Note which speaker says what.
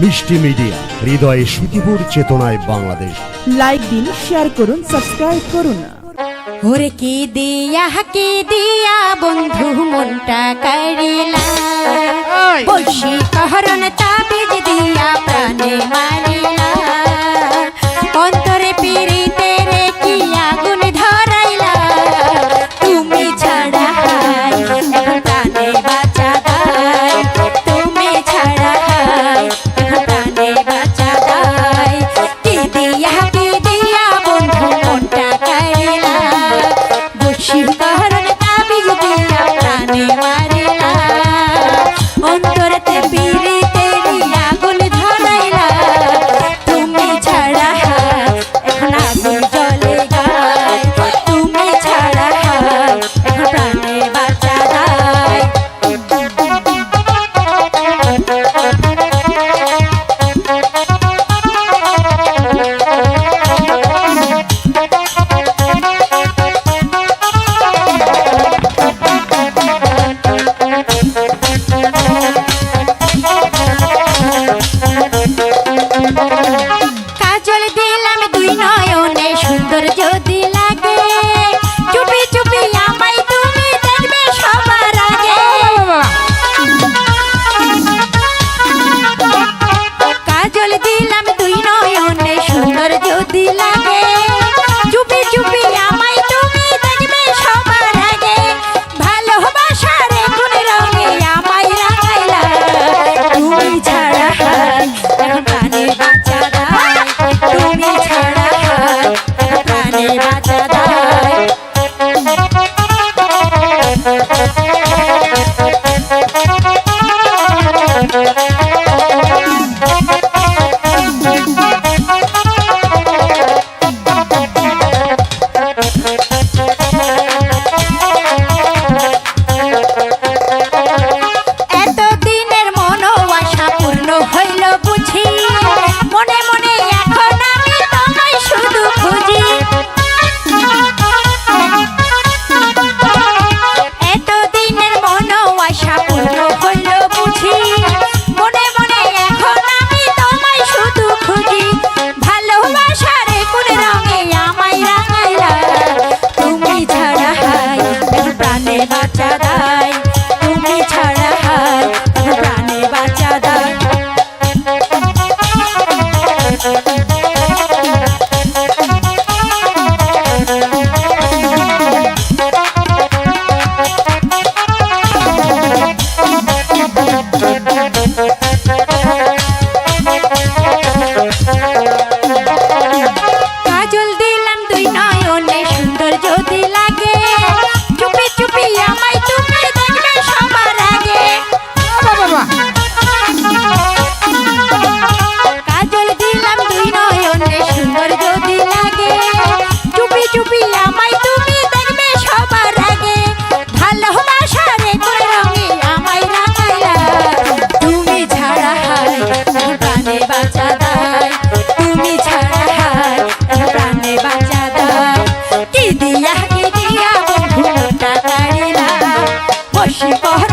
Speaker 1: মিষ্টি মিডিয়া হৃদয়ে সুখীপুর চেতনায় বাংলাদেশ।
Speaker 2: লাইক দিন শেয়ার করুন সাবস্ক্রাইব করুন।
Speaker 3: ওরে কি দিয়া কি দিয়া বন্ধু মনটা কারিলা বলছি কহরণ তাবিজ দিয়া প্রাণে মা Oh, she oh.